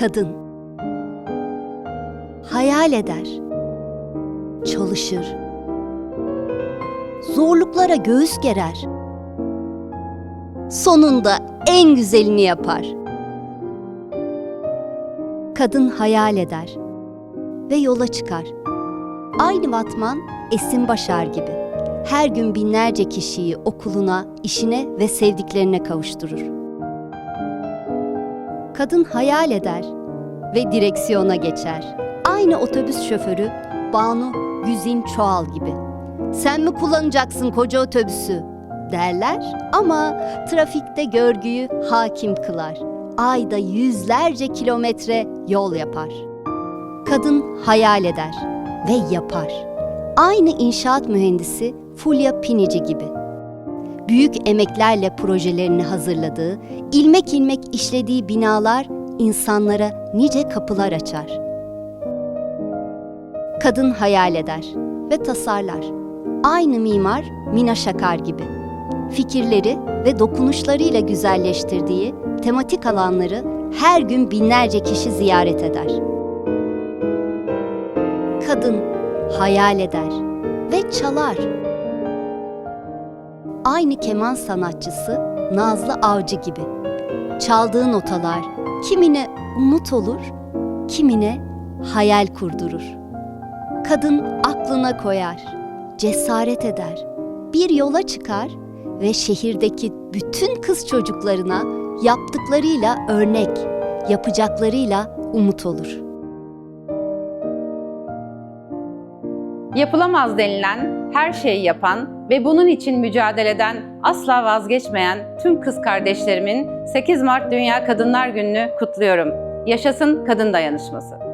Kadın hayal eder, çalışır, zorluklara göğüs gerer. Sonunda en güzelini yapar. Kadın hayal eder ve yola çıkar. Aynı Batman Esin Başar gibi her gün binlerce kişiyi okuluna, işine ve sevdiklerine kavuşturur. Kadın hayal eder ve direksiyona geçer. Aynı otobüs şoförü Banu Güzin Çoğal gibi. Sen mi kullanacaksın koca otobüsü derler ama trafikte görgüyü hakim kılar. Ayda yüzlerce kilometre yol yapar. Kadın hayal eder ve yapar. Aynı inşaat mühendisi Fulya Pinici gibi. Büyük emeklerle projelerini hazırladığı, ilmek ilmek işlediği binalar insanlara nice kapılar açar. Kadın hayal eder ve tasarlar. Aynı mimar Mina Şakar gibi. Fikirleri ve dokunuşlarıyla güzelleştirdiği tematik alanları her gün binlerce kişi ziyaret eder. Kadın hayal eder ve çalar. Aynı keman sanatçısı Nazlı Avcı gibi. Çaldığı notalar kimine umut olur, kimine hayal kurdurur. Kadın aklına koyar, cesaret eder, bir yola çıkar ve şehirdeki bütün kız çocuklarına yaptıklarıyla örnek, yapacaklarıyla umut olur. Yapılamaz denilen her şeyi yapan ve bunun için mücadeleden asla vazgeçmeyen tüm kız kardeşlerimin 8 Mart Dünya Kadınlar Günü'nü kutluyorum. Yaşasın kadın dayanışması.